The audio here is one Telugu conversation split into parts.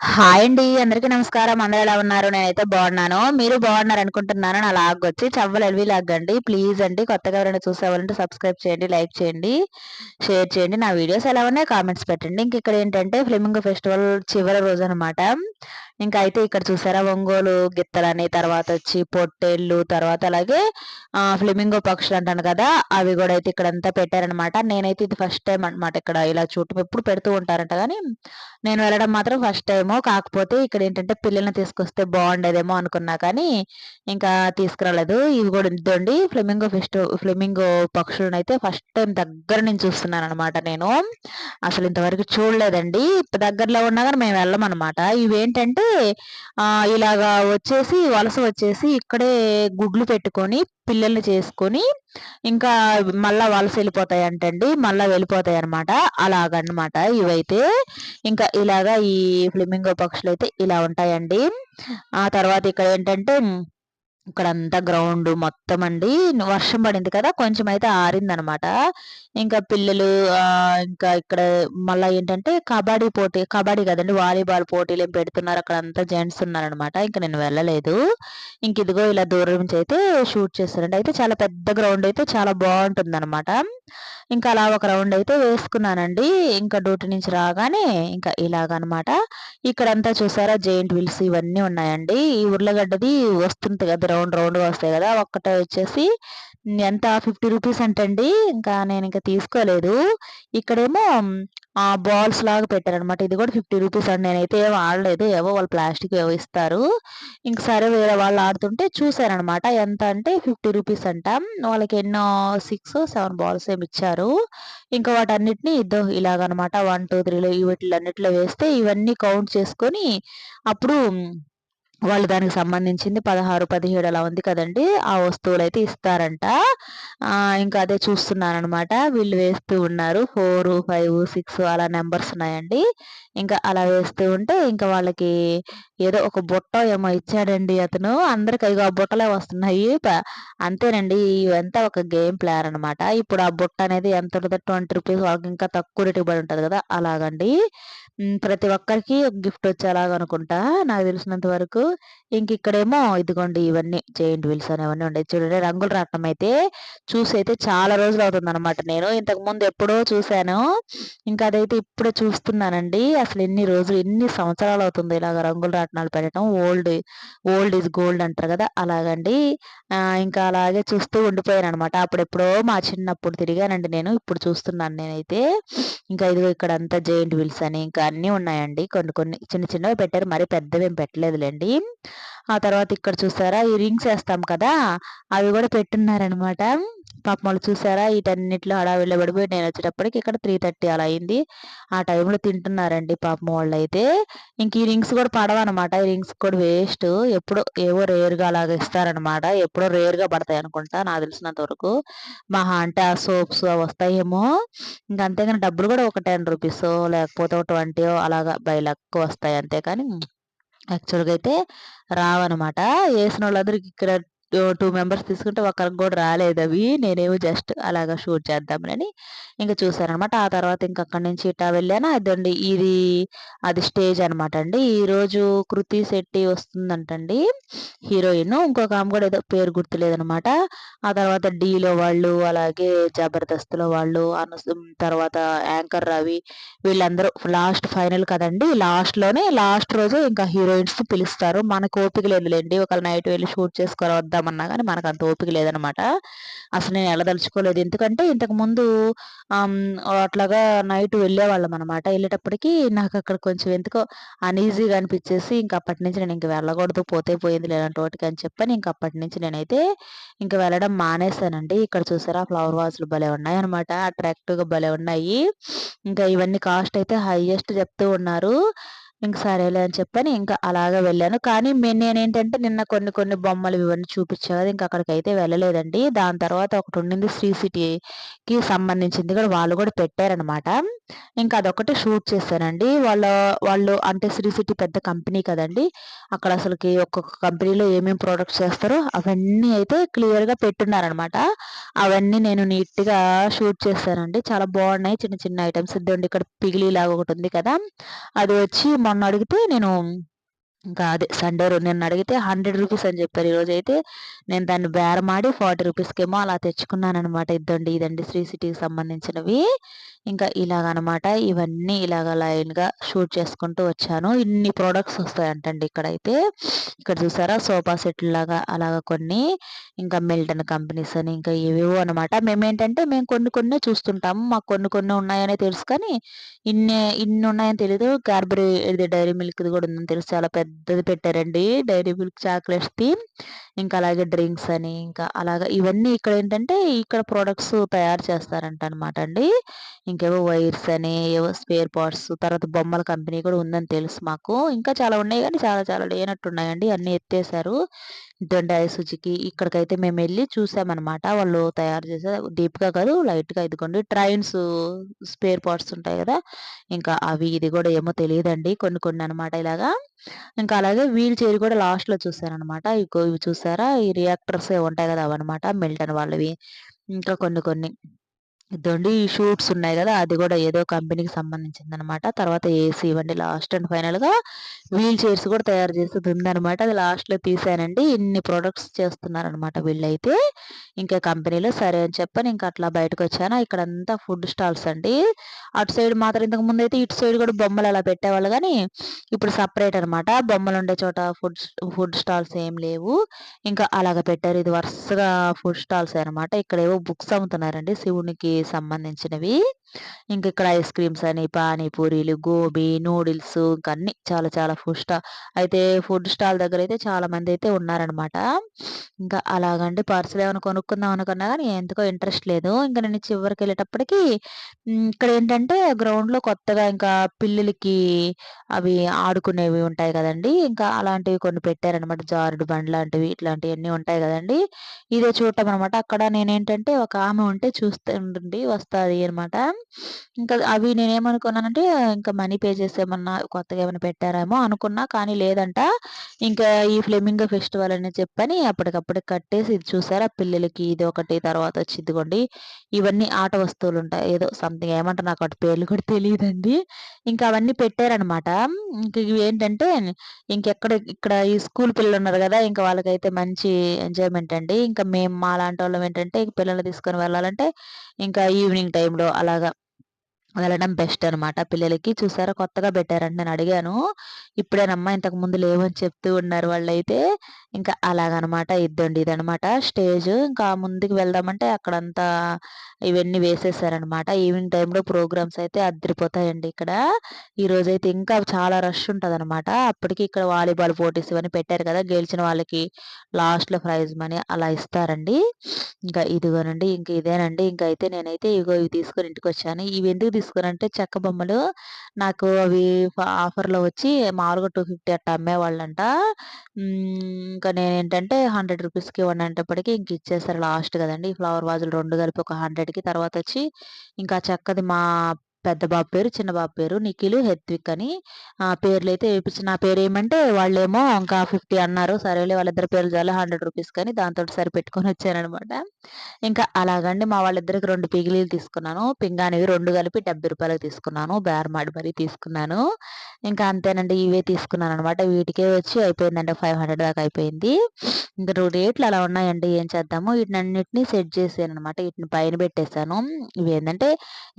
హాయ్ అండి అందరికీ నమస్కారం. అందరూ ఎలా ఉన్నారు? నేనైతే బాగున్నాను. మీరు బాగున్నారు అనుకుంటున్నాను. నా లాగ్ వచ్చి చవ్వలు ఎల్వి లాగండి ప్లీజ్ అండి కొత్తగా ఎవరైనా చూసేవాలంటే సబ్స్క్రైబ్ చేయండి లైక్ చేయండి షేర్ చేయండి. నా వీడియోస్ ఎలా ఉన్నాయి కామెంట్స్ పెట్టండి. ఇంక ఇక్కడ ఏంటంటే ఫ్లిమింగ్ ఫెస్టివల్ చివరి రోజు అనమాట ఇంకా అయితే ఇక్కడ చూసారా ఒంగోలు గిత్తలని తర్వాత వచ్చి పొట్టేళ్ళు తర్వాత అలాగే ఫ్లిమింగో పక్షులు అంటాను కదా అవి కూడా అయితే ఇక్కడ అంతా పెట్టారనమాట నేనైతే ఇది ఫస్ట్ టైం అనమాట ఇక్కడ ఇలా చూడటం. ఎప్పుడు పెడుతూ ఉంటారంట కానీ నేను వెళ్ళడం మాత్రం ఫస్ట్ టైం టైము కాకపోతే ఇక్కడ ఏంటంటే పిల్లల్ని తీసుకొస్తే బాగుండేదేమో అనుకున్నా కానీ ఇంకా తీసుకురాలేదు. ఇవి కూడా ఇద్దండి ఫ్లెమింగో ఫెస్ట్ ఫ్లెమింగో పక్షులను అయితే ఫస్ట్ టైం దగ్గర నుంచి చూస్తున్నాను అనమాట నేను. అసలు ఇంతవరకు చూడలేదండి. దగ్గరలో ఉన్నా కానీ మేము వెళ్ళమన్నమాట ఇవేంటంటే ఇలాగా వచ్చేసి వలస వచ్చేసి ఇక్కడే గుడ్లు పెట్టుకొని పిల్లల్ని చేసుకొని ఇంకా మళ్ళా వలస వెళ్ళిపోతాయి అంటండి మళ్ళా వెళ్ళిపోతాయి అనమాట అలాగనమాట ఇవైతే ఇంకా ఇలాగా ఈ ఫ్లిమింగో పక్షులు అయితే ఇలా ఉంటాయండి. ఆ తర్వాత ఇక్కడ ఏంటంటే ఇక్కడ అంతా గ్రౌండ్ మొత్తం అండి. వర్షం పడింది కదా కొంచెం అయితే ఆరిందనమాట ఇంకా పిల్లలు ఇంకా ఇక్కడ మళ్ళీ ఏంటంటే కబడ్డీ పోటీ కబడ్డీ కదండి వాలీబాల్ పోటీలు ఏం పెడుతున్నారు. అక్కడ అంతా జెంట్స్ ఉన్నారనమాట ఇంకా నేను వెళ్ళలేదు. ఇంక ఇదిగో ఇలా దూరం నుంచి అయితే షూట్ చేస్తారండి. అయితే చాలా పెద్ద గ్రౌండ్ అయితే చాలా బాగుంటుంది అనమాట ఇంకా అలా ఒక రౌండ్ అయితే వేసుకున్నానండి. ఇంకా డ్యూటీ నుంచి రాగానే ఇంకా ఇలాగనమాట. ఇక్కడంతా చూసారా జైంట్ విల్స్ ఇవన్నీ ఉన్నాయండి. ఈ ఉర్లగడ్డది వస్తుంది కదా రౌండ్ రౌండ్గా వస్తాయి కదా ఒక్కటే వచ్చేసి ఎంత ఫిఫ్టీ రూపీస్ అంటండి. ఇంకా నేను ఇంకా తీసుకోలేదు. ఇక్కడేమో బాల్స్ లాగా పెట్టారనమాట ఇది కూడా ఫిఫ్టీ రూపీస్ అండి. నేనైతే ఏమో ఆడలేదు. ఏవో వాళ్ళు ప్లాస్టిక్ ఏవో ఇస్తారు. ఇంక సరే వేరే వాళ్ళు ఆడుతుంటే చూసారనమాట ఎంత అంటే ఫిఫ్టీ రూపీస్ అంట. వాళ్ళకి ఎన్నో సిక్స్ సెవెన్ బాల్స్ ఏమి ఇచ్చారు. ఇంకా వాటన్నిటిని ఇద్దో ఇలాగనమాట వన్ టూ త్రీలో వీటిలన్నిటిలో వేస్తే ఇవన్నీ కౌంట్ చేసుకొని అప్పుడు వాళ్ళు దానికి సంబంధించింది పదహారు పదిహేడు అలా ఉంది కదండి. ఆ వస్తువులు అయితే ఇస్తారంట ఇంకా అదే చూస్తున్నాను అనమాట వీళ్ళు వేస్తూ ఉన్నారు. ఫోర్ ఫైవ్ సిక్స్ అలా నెంబర్స్ ఉన్నాయండి. ఇంకా అలా వేస్తూ ఉంటే ఇంకా వాళ్ళకి ఏదో ఒక బుట్ట ఏమో ఇచ్చాడండి అతను. అందరికి ఇక ఆ బుట్టలే వస్తున్నాయి. అంతేనండి. ఇవంతా ఒక గేమ్ ప్లేయర్ అనమాట ఇప్పుడు ఆ బుట్ట అనేది ఎంత ఉంటుందో ట్వంటీ రూపీస్ వాళ్ళకి ఇంకా తక్కువ రేటుకి పడి ఉంటుంది కదా. అలాగండి. ప్రతి ఒక్కరికి ఒక గిఫ్ట్ వచ్చేలాగా అనుకుంటా. నాకు తెలిసినంత వరకు ఇంక ఇక్కడేమో ఇదిగోండి ఇవన్నీ జైంట్ వీల్స్ అనేవన్నీ ఉండే చూడండి రంగులు రాటం అయితే చూసి అయితే చాలా రోజులు అవుతుంది అనమాట నేను ఇంతకు ముందు ఎప్పుడో చూశాను. ఇంకా అదైతే ఇప్పుడే చూస్తున్నానండి. అసలు ఎన్ని రోజులు ఎన్ని సంవత్సరాలు అవుతుంది ఇలాగ రంగులు రాట్నాలు పెట్టడం. ఓల్డ్ ఓల్డ్ ఈజ్ గోల్డ్ అంటారు కదా అలాగండి. ఇంకా అలాగే చూస్తూ ఉండిపోయాను అనమాట అప్పుడెప్పుడో మా చిన్నప్పుడు తిరిగానండి నేను ఇప్పుడు చూస్తున్నాను నేనైతే. ఇంకా ఇదిగో ఇక్కడ అంతా జైంట్ వీల్స్ అని ఇంకా అన్నీ ఉన్నాయండి. కొన్ని కొన్ని చిన్న చిన్నవి పెట్టారు. మరి పెద్దవి ఏం పెట్టలేదులేండి. ఆ తర్వాత ఇక్కడ చూసారా? ఈ రింగ్స్ వేస్తాం కదా? అవి కూడా పెట్టున్నారనమాట. పాపం వాళ్ళు చూసారా? వీటన్నిటిలో హడావిడిలో పడిపోయి నేను వచ్చేటప్పటికి ఇక్కడ త్రీ థర్టీ అలా అయింది. ఆ టైంలో తింటున్నారండి పాపం వాళ్ళు అయితే ఇంక ఈ రింగ్స్ కూడా పడవన్నమాట ఈ రింగ్స్ కూడా వేస్ట్ ఎప్పుడో ఏవో రేర్గా అలాగ ఇస్తారనమాట. ఎప్పుడో రేర్గా పడతాయి అనుకుంటా నాకు తెలిసినంత వరకు. మహా అంటే ఆ సోప్స్ వస్తాయేమో. ఇంకా అంతేగాని డబ్బులు కూడా ఒక టెన్ రూపీస్ లేకపోతే ఒక ట్వంటీ అలాగా బై లక్ వస్తాయి అంతేకాని యాక్చువల్గా అయితే రావన్నమాట వేసిన వాళ్ళందరికీ ఇక్కడ టూ మెంబర్స్ తీసుకుంటే ఒకరికి కూడా రాలేదు అవి. నేనేమో జస్ట్ అలాగా షూట్ చేద్దామని ఇంకా చూసారనమాట ఆ తర్వాత ఇంక అక్కడి నుంచి ఇటా వెళ్ళాను. అదండి ఇది అది స్టేజ్ అనమాట అండి. ఈరోజు కృతి శెట్టి వస్తుందంటండి హీరోయిన్. ఇంకొక ఆమె కూడా ఏదో పేరు గుర్తులేదనమాట. ఆ తర్వాత డీలో వాళ్ళు అలాగే జబర్దస్త్లో వాళ్ళు అను తర్వాత యాంకర్ రవి వీళ్ళందరూ లాస్ట్ ఫైనల్ కదండి. లాస్ట్లోనే లాస్ట్ రోజు ఇంకా హీరోయిన్స్ పిలుస్తారు. మనకు ఓపిక లేదులేండి. ఒకవేళ నైట్ వెళ్ళి షూట్ చేసుకొని వద్దామన్నా కానీ మనకు అంత ఓపిక లేదనమాట. అసలు నేను వెళ్ళదలుచుకోలేదు ఎందుకంటే ఇంతకు ముందు అట్లాగా నైట్ వెళ్ళేవాళ్ళం అనమాట. వెళ్ళేటప్పటికి నాకు అక్కడ కొంచెం ఎందుకో అన్ఈజీగా అనిపించేసి ఇంక అప్పటి నుంచి నేను ఇంక వెళ్ళకూడదు పోతే పోయింది లేదంటే వాటికి అని చెప్పని ఇంక అప్పటి నుంచి నేనైతే ఇంక వెళ్ళడం మానేశానండి ఇక్కడ చూసారా ఫ్లవర్ వాజ్లు భలే ఉన్నాయి అనమాట అట్రాక్టివ్గా భలే ఉన్నాయి. ఇంకా ఇవన్నీ కాస్ట్ అయితే హైయెస్ట్ చెప్తూ ఉన్నారు. ఇంక సరేలే అని చెప్పని ఇంకా అలాగే వెళ్ళాను. కానీ నేనేంటంటే నిన్న కొన్ని కొన్ని బొమ్మలు ఇవన్నీ చూపించా కదా ఇంకా అక్కడికి అయితే వెళ్ళలేదండి. దాని తర్వాత ఒకటి ఉండింది శ్రీ సిటీకి సంబంధించింది కూడా వాళ్ళు కూడా పెట్టారనమాట. ఇంకా అదొకటి షూట్ చేశానండి. వాళ్ళ వాళ్ళు అంటే శ్రీ సిటీ పెద్ద కంపెనీ కదండి. అక్కడ అసలుకి ఒక్కొక్క కంపెనీలో ఏమేమి ప్రోడక్ట్స్ చేస్తారో అవన్నీ అయితే క్లియర్గా పెట్టున్నారనమాట. అవన్నీ నేను నీట్గా షూట్ చేశానండి. చాలా బాగున్నాయి. చిన్న చిన్న ఐటమ్స్. ఇద్దండి ఇక్కడ పిగిలి లాగా ఒకటి ఉంది కదా. అది వచ్చి మొన్న అడిగితే నేను ఇంకా అదే సండే రోజు నిన్న అడిగితే హండ్రెడ్ రూపీస్ అని చెప్పారు. ఈరోజు అయితే నేను దాన్ని బేరమాడి ఫార్టీ రూపీస్కేమో అలా తెచ్చుకున్నాను అనమాట ఇద్దండి ఇదండి శ్రీ సిటీకి సంబంధించినవి. ఇంకా ఇలాగనమాట ఇవన్నీ ఇలాగ లైన్గా షూట్ చేసుకుంటూ వచ్చాను. ఇన్ని ప్రోడక్ట్స్ వస్తాయంటండి ఇక్కడైతే. ఇక్కడ చూసారా? సోఫా సెట్ లాగా అలాగ కొన్ని ఇంకా మిల్టన్ కంపెనీస్ అని ఇంకా ఏవేవో అనమాట. మేమేంటంటే మేము కొన్ని కొన్ని చూస్తుంటాము మాకు కొన్ని కొన్ని ఉన్నాయని తెలుసు కానీ ఇన్ని ఇన్ని ఉన్నాయని తెలియదు క్యాడ్బరీ ఇది డైరీ మిల్క్ది కూడా ఉందని తెలుసు. చాలా పెద్దది పెట్టారండి. Dairy Milk chocolates theme. ఇంకా అలాగే డ్రింక్స్ అని ఇంకా అలాగా ఇవన్నీ ఇక్కడ ఏంటంటే ఇక్కడ ప్రోడక్ట్స్ తయారు చేస్తారంట అనమాట అండి. ఇంకేవో వైర్స్ అని ఏవో స్పేర్ పార్ట్స్ తర్వాత బొమ్మల కంపెనీ కూడా ఉందని తెలుసు మాకు. ఇంకా చాలా ఉన్నాయి కానీ చాలా చాలా లేనట్టున్నాయండి. అన్నీ ఎత్తేసారు ఇదండి ఐసుజుకి ఇక్కడికైతే మేము వెళ్ళి చూసామన్నమాట. వాళ్ళు తయారు చేసే డీప్గా కాదు లైట్గా ఇదిగోండి ట్రైన్స్ స్పేర్ పార్ట్స్ ఉంటాయి కదా. ఇంకా అవి ఇది కూడా ఏమో తెలియదండి. కొన్ని కొన్ని అనమాట ఇలాగా. ఇంకా అలాగే వీల్ చైర్ కూడా లాస్ట్లో చూసానమాట ఇగో ఇవి చూసారా? ఈ రియాక్టర్స్ ఉంటాయి కదా అవన్నమాట మిల్టన్ వాళ్ళవి. ఇంకా కొన్ని కొన్ని. ఇదండి ఈ షూట్స్ ఉన్నాయి కదా అది కూడా ఏదో కంపెనీకి సంబంధించింది అనమాట తర్వాత ఏసీ ఇవ్వండి లాస్ట్ అండ్ ఫైనల్గా వీల్ చైర్స్ కూడా తయారు చేస్తుంది అనమాట అది లాస్ట్లో తీసానండి. ఇన్ని ప్రొడక్ట్స్ చేస్తున్నారనమాట వీళ్ళైతే. ఇంకా కంపెనీలో సరే అని చెప్పని ఇంకా అట్లా బయటకు వచ్చాను ఇక్కడ అంతా ఫుడ్ స్టాల్స్ అండి. అటు సైడ్ మాత్రం ఇంతకు ముందు అయితే ఇటు సైడ్ కూడా బొమ్మలు అలా పెట్టేవాళ్ళు. కానీ ఇప్పుడు సపరేట్ అనమాట. బొమ్మలు ఉండే చోట ఫుడ్ ఫుడ్ స్టాల్స్ ఏం లేవు. ఇంకా అలాగ పెట్టారు. ఇది వరుసగా ఫుడ్ స్టాల్స్ అనమాట. ఇక్కడ ఏవో బుక్స్ అమ్ముతున్నారండి శివునికి సంబంధించినవి. ఇంక ఇక్కడ ఐస్ క్రీమ్స్ అని పానీపూరీలు గోబీ నూడిల్స్ ఇంకా అన్ని చాలా చాలా ఫుడ్ స్టాల్ అయితే ఫుడ్ స్టాల్ దగ్గర అయితే చాలా మంది అయితే ఉన్నారనమాట ఇంకా అలాగండి పార్సల్ ఏమైనా కొనుక్కుందాం అనుకున్నా కానీ ఎందుకో ఇంట్రెస్ట్ లేదు. ఇంకా నేను చివరికి వెళ్ళేటప్పటికి ఇక్కడ ఏంటంటే గ్రౌండ్లో కొత్తగా ఇంకా పిల్లలకి అవి ఆడుకునేవి ఉంటాయి కదండి. ఇంకా అలాంటివి కొన్ని పెట్టారనమాట జారుడు బండ్ లాంటివి ఇట్లాంటివన్నీ ఉంటాయి కదండి. ఇదే చూడటం అనమాట అక్కడ నేనేంటంటే ఒక ఆమె ఉంటే చూస్తే చూస్తుండండి వస్తుంది అనమాట ఇంకా అవి నేనేమనుకున్నానంటే ఇంకా మనీ పే చేసేమన్నా కొత్తగా ఏమైనా పెట్టారేమో అనుకున్నా కానీ లేదంట. ఇంకా ఈ ఫ్లెమింగో ఫెస్టివల్ అని చెప్పని అప్పటికప్పుడు కట్టేసి ఇది చూసారా? పిల్లలకి ఇది ఒకటి తర్వాత వచ్చి ఇదిగోండి. ఇవన్నీ ఆట వస్తువులు ఉంటాయి. ఏదో సంథింగ్ ఏమంటారు నాకు అటు పేర్లు కూడా తెలియదండి. ఇంకా అవన్నీ పెట్టారనమాట ఇంక ఇవి ఏంటంటే ఇంకెక్కడ ఇక్కడ ఈ స్కూల్ పిల్లలు ఉన్నారు కదా ఇంకా వాళ్ళకైతే మంచి ఎంజాయ్మెంట్ అండి. ఇంకా మేము మా లాంటి వాళ్ళం ఏంటంటే పిల్లల్ని తీసుకొని వెళ్ళాలంటే ఇంకా ఈవినింగ్ టైంలో అలాగా వెళ్ళడం బెస్ట్ అనమాట పిల్లలకి చూసారా కొత్తగా పెట్టారంటే నేను అడిగాను. ఇప్పుడేనమ్మా ఇంతకు ముందు లేవని చెప్తూ ఉన్నారు వాళ్ళైతే. ఇంకా అలాగనమాట ఇద్దండి ఇదనమాట స్టేజ్. ఇంకా ముందుకు వెళ్దామంటే అక్కడంతా ఇవన్నీ వేసేసారనమాట. ఈవినింగ్ టైంలో ప్రోగ్రామ్స్ అయితే అద్దరిపోతాయండి ఇక్కడ. ఈ రోజైతే ఇంకా చాలా రష్ ఉంటుంది అనమాట అప్పటికి ఇక్కడ వాలీబాల్ పోటీస్ ఇవన్నీ పెట్టారు కదా గెలిచిన వాళ్ళకి లాస్ట్లో ప్రైజ్ మనీ అలా ఇస్తారండి. ఇంకా ఇదిగోనండి ఇంకా ఇదేనండి. ఇంకా అయితే నేనైతే ఇగో ఇవి తీసుకొని ఇంటికి వచ్చాను ఇవి ఎందుకు తీసుకురంటే చెక్క బొమ్మలు. నాకు అవి ఆఫర్‌లో వచ్చి మామూలుగా టూ ఫిఫ్టీ అట్ట అమ్మేవాళ్ళంట. ఇంకా నేను ఏంటంటే హండ్రెడ్ రూపీస్‌కి ఇవ్వండి అనేటప్పటికి ఇంక ఇచ్చేసారు లాస్ట్ కదండి. ఫ్లవర్ వాజులు రెండు కలిపి ఒక హండ్రెడ్‌కి తర్వాత వచ్చి ఇంకా చెక్కది మా పెద్ద బాబు పేరు, చిన్న బాబు పేరు నిఖిల్, హెత్విక్ అని ఆ పేర్లు అయితే వేపించి నా పేరు ఏమంటే వాళ్ళేమో ఇంకా ఫిఫ్టీ అన్నారు. సరేలే వాళ్ళిద్దరి పేర్లు చాలా హండ్రెడ్ రూపీస్ కానీ దాంతో సరిపెట్టుకొని వచ్చానమాట ఇంకా అలాగండి మా వాళ్ళిద్దరికి రెండు పిగిలీలు తీసుకున్నాను. పింగాణివి రెండు కలిపి డెబ్బై రూపాయలకు తీసుకున్నాను. బేరమాడి మరీ తీసుకున్నాను. ఇంకా అంతేనండి ఇవే తీసుకున్నాను అనమాట. వీటికే వచ్చి అయిపోయిందండి ఫైవ్ హండ్రెడ్ దాకా అయిపోయింది. ఇంకా రేట్లు అలా ఉన్నాయండి ఏం చేద్దాము వీటిని అన్నిటిని సెట్ చేసాను అనమాట వీటిని పైన పెట్టేసాను. ఇవి ఏంటంటే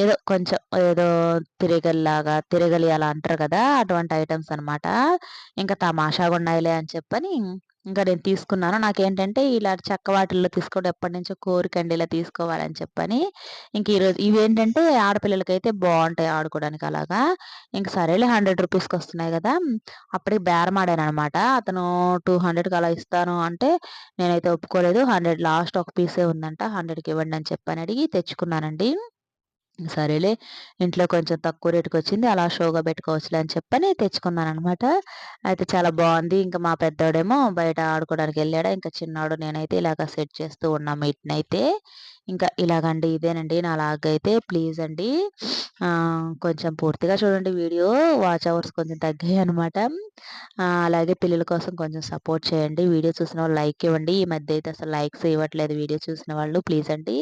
ఏదో కొంచెం ఏదో తిరగలిలాగా తిరగలి అలా అంటారు కదా! అటువంటి ఐటమ్స్ అనమాట. ఇంకా తమాషాగా ఉన్నాయిలే అని చెప్పని ఇంకా నేను తీసుకున్నాను. నాకేంటంటే ఇలా చెక్క వాటిల్లో తీసుకోవడం ఎప్పటి నుంచో కోరిక అండి ఇలా తీసుకోవాలని చెప్పని. ఇంక ఈరోజు ఇవేంటంటే ఆడపిల్లలకైతే బాగుంటాయి ఆడుకోవడానికి అలాగా. ఇంక సరేలే హండ్రెడ్ రూపీస్కి వస్తున్నాయి కదా! అప్పటికి బేరమాడాననమాట. అతను టూ హండ్రెడ్కి అలా ఇస్తాను అంటే నేనైతే ఒప్పుకోలేదు. హండ్రెడ్ లాస్ట్ ఒక పీసే ఉందంట. హండ్రెడ్కి ఇవ్వండి అని చెప్పని అడిగి తెచ్చుకున్నానండి. సరేలే ఇంట్లో కొంచెం తక్కువ రేటుకొచ్చింది. అలా షోగా పెట్టుకోవచ్చులే అని చెప్పని తెచ్చుకున్నాను అనమాట అయితే చాలా బాగుంది ఇంకా మా పెద్దోడేమో బయట ఆడుకోవడానికి వెళ్ళాడు. ఇంకా చిన్నాడు నేనైతే ఇలాగ సెట్ చేస్తూ ఉన్నాం వీటినైతే. ఇంకా ఇలాగండి ఇదేనండి నా లాగ్ అయితే ప్లీజ్ అండి. కొంచెం పూర్తిగా చూడండి వీడియో. వాచ్ అవర్స్ కొంచెం తగ్గాయి అనమాట అలాగే పిల్లల కోసం కొంచెం సపోర్ట్ చేయండి. వీడియో చూసిన వాళ్ళు లైక్ ఇవ్వండి. ఈ మధ్య అయితే అసలు లైక్స్ ఇవ్వట్లేదు వీడియో చూసిన వాళ్ళు ప్లీజ్ అండి.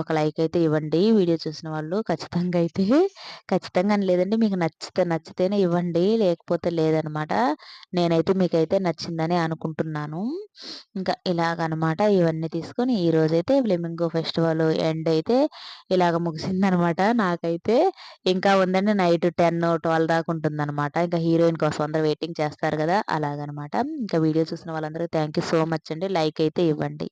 ఒక లైక్ అయితే ఇవ్వండి వీడియో చూసిన వాళ్ళు ఖచ్చితంగా అయితే. ఖచ్చితంగా అని లేదండి మీకు నచ్చితే నచ్చితేనే ఇవ్వండి లేకపోతే లేదనమాట నేనైతే మీకైతే నచ్చిందని అనుకుంటున్నాను. ఇంకా ఇలాగనమాట ఇవన్నీ తీసుకొని ఈరోజైతే ఇంకో ఫెస్టివల్ ఎండ్ అయితే ఇలాగ ముగిసిందనమాట. నాకైతే ఇంకా ఉందండి నైట్ టెన్ ట్వెల్వ్ దాకా ఉంటుందన్నమాట ఇంకా హీరోయిన్ కోసం అందరూ వెయిటింగ్ చేస్తారు కదా అలాగనమాట. ఇంకా వీడియో చూసిన వాళ్ళందరికీ థ్యాంక్ యూ సో మచ్ అండి. లైక్ అయితే ఇవ్వండి.